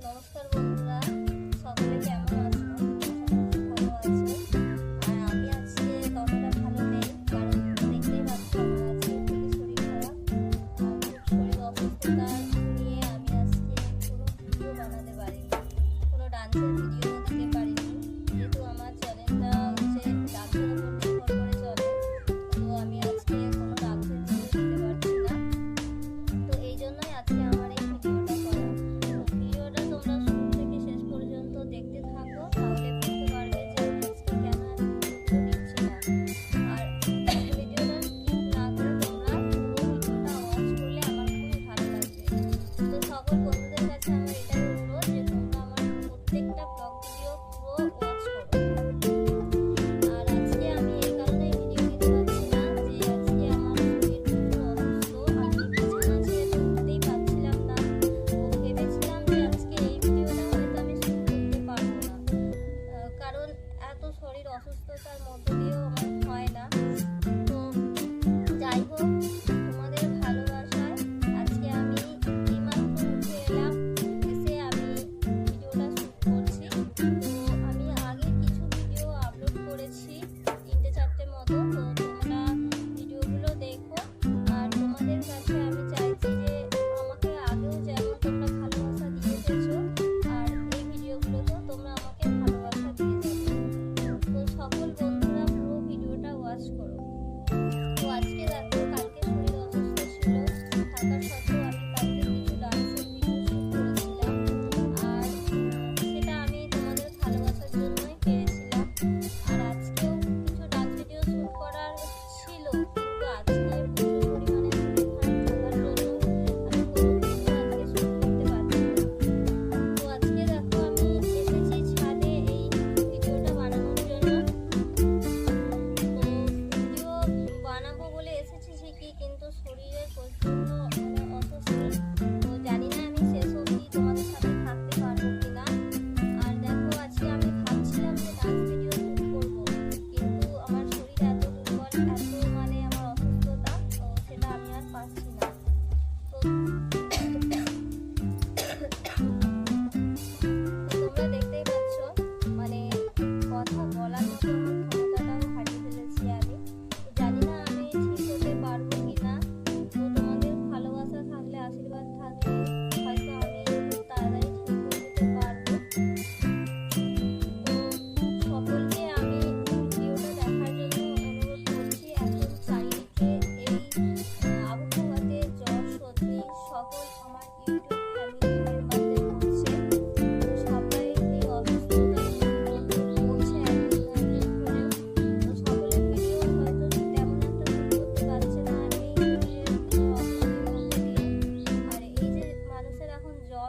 নমস্কার বন্ধুরা সকলে কেমন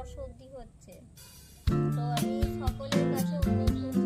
জ্বর সর্দি হচ্ছে। তো আমি সকলের কাছে অনুরোধ করছি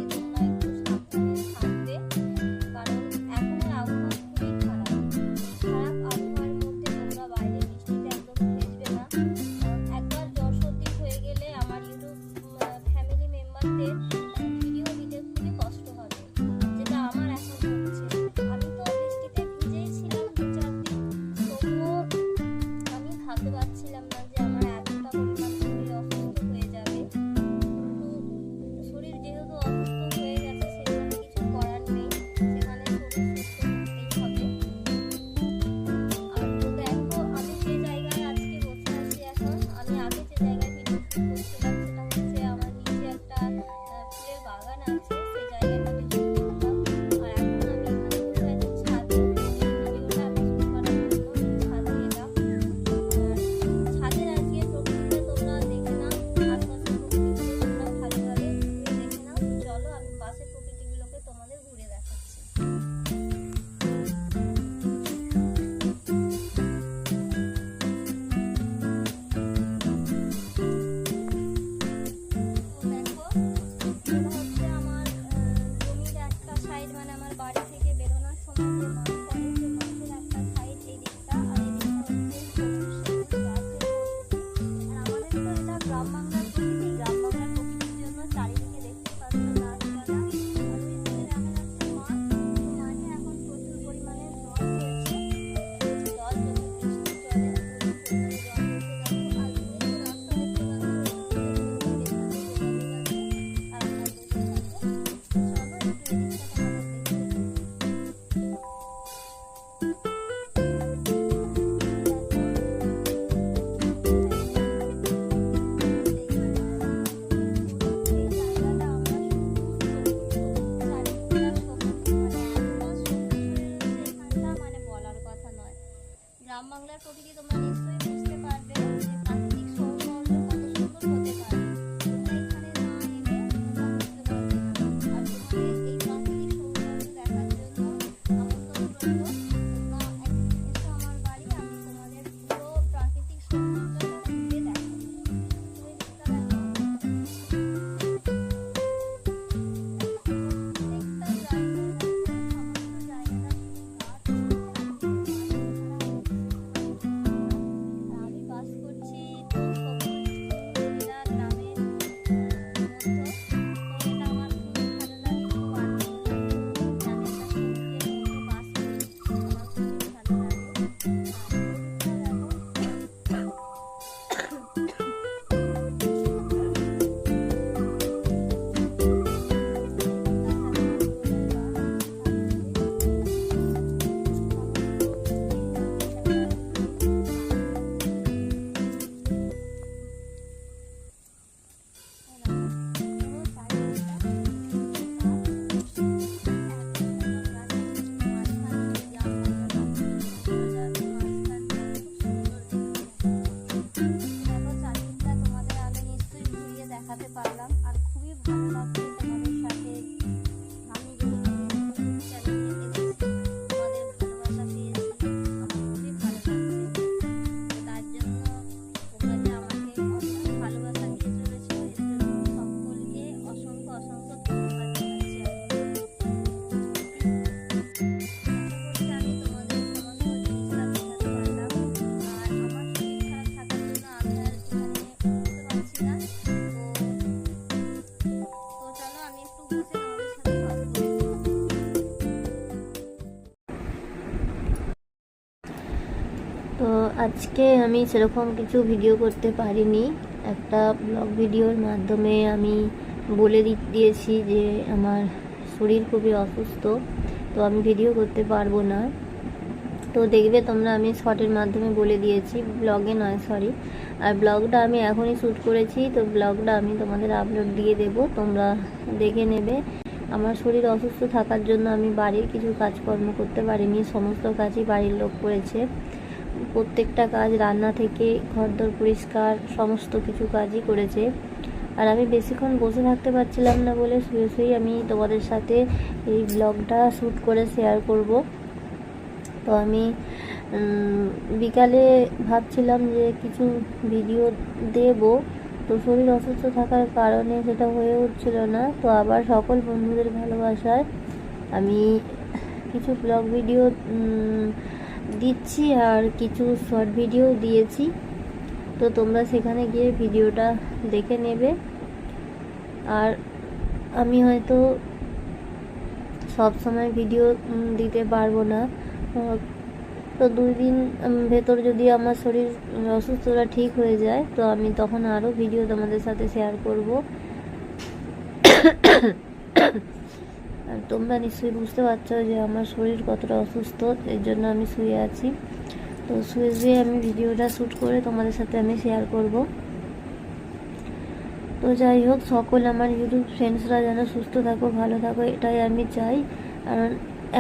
kasi para আজকে আমি সেরকম কিছু ভিডিও করতে পারিনি। একটা ব্লগ ভিডিওর মাধ্যমে আমি বলে দিয়েছি যে আমার শরীর খুবই অসুস্থ, তো আমি ভিডিও করতে পারব না। তো দেখবে তোমরা, আমি শর্টের মাধ্যমে বলে দিয়েছি ব্লগে নয় সরি আর ব্লগটা আমি এখনই শ্যুট করেছি, তো ব্লগটা আমি তোমাদের আপলোড দিয়ে দেব, তোমরা দেখে নেবে। আমার শরীর অসুস্থ থাকার জন্য আমি বাড়ির কিছু কাজকর্ম করতে পারিনি, সমস্ত কাজই বাড়ির লোক করেছে। প্রত্যেকটা কাজ রান্না থেকে, ঘরদোর পরিষ্কার, সমস্ত কিছু কাজই করেছে। আর আমি বেশিক্ষণ বসে থাকতে পারছিলাম না বলে শুয়ে শুয়েই আমি তোমাদের সাথে এই ব্লগটা শ্যুট করে শেয়ার করব। তো আমি বিকালে ভাবছিলাম যে কিছু ভিডিও দেব। তো শরীর অসুস্থ থাকার কারণে সেটা হয়ে উঠছিল না। তো আবার সকল বন্ধুদের ভালোবাসায় আমি কিছু ব্লগ ভিডিও দিচ্ছি আর কিছু শর্ট ভিডিও দিয়েছি। তো তোমরা সেখানে গিয়ে ভিডিওটা দেখে নেবে। আর আমি হয়তো সব সময় ভিডিও দিতে পারব না। তো দুই দিন ভেতর যদি আমার শরীর অসুস্থতা ঠিক হয়ে যায়, তো আমি তখন আরও ভিডিও তোমাদের সাথে শেয়ার করব। তোমরা নিশ্চয়ই বুঝতে পারছ যে আমার শরীর কতটা অসুস্থ, এর জন্য আমি শুয়ে আছি। তো শুয়ে শুয়ে আমি ভিডিওটা শ্যুট করে তোমাদের সাথে আমি শেয়ার করব। তো যাই হোক, সকল আমার ইউটিউব ফ্রেন্ডসরা যেন সুস্থ থাকো, ভালো থাকো, এটাই আমি চাই। কারণ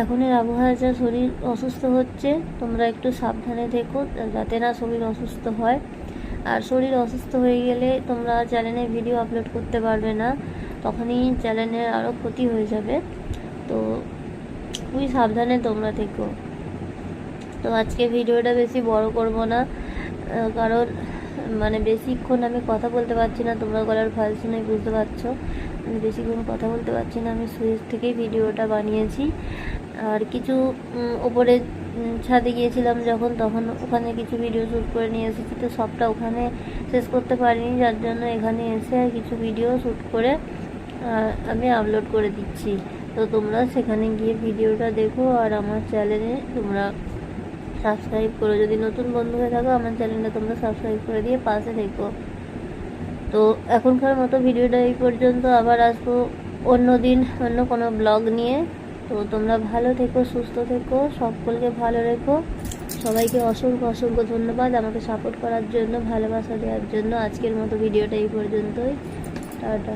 এখনের আবহাওয়া যা শরীর অসুস্থ হচ্ছে, তোমরা একটু সাবধানে থেকো, যাতে না শরীর অসুস্থ হয়। আর শরীর অসুস্থ হয়ে গেলে তোমরা চ্যানেলে ভিডিও আপলোড করতে পারবে না, তখনই চ্যানেলের আরও ক্ষতি হয়ে যাবে। তো খুবই সাবধানে তোমরা থেকো। তো আজকে ভিডিওটা বেশি বড় করব না কারণ মানে বেশিক্ষণ আমি কথা বলতে পারছি না, তোমরা গলার ভয়েস শুনে বুঝতে পারছ। আমি বেশিক্ষণ কথা বলতে পারছি না, আমি সুইচ থেকেই ভিডিওটা বানিয়েছি। আর কিছু ওপরে ছাদে গিয়েছিলাম যখন, তখন ওখানে কিছু ভিডিও শ্যুট করে নিয়ে এসেছি, তো সবটা ওখানে শেষ করতে পারিনি, যার জন্য এখানে এসে কিছু ভিডিও শ্যুট করে আমি আপলোড করে দিচ্ছি। তো তোমরা সেখানে গিয়ে ভিডিওটা দেখো আর আমার চ্যানেলে তোমরা সাবস্ক্রাইব করো। যদি নতুন বন্ধু হয়ে থাকো, আমার চ্যানেলটা তোমরা সাবস্ক্রাইব করে দিয়ে পাশে থেকো। তো এখনকার মতো ভিডিওটা এই পর্যন্ত। আবার আসব অন্য দিন, অন্য কোনো ব্লগ নিয়ে। তো তোমরা ভালো থেকো, সুস্থ থেকো, সকলকে ভালো রেখো। সবাইকে অসংখ্য অসংখ্য ধন্যবাদ আমাকে সাপোর্ট করার জন্য, ভালোবাসা দেওয়ার জন্য। আজকের মতো ভিডিওটা এই পর্যন্তই। টাটা।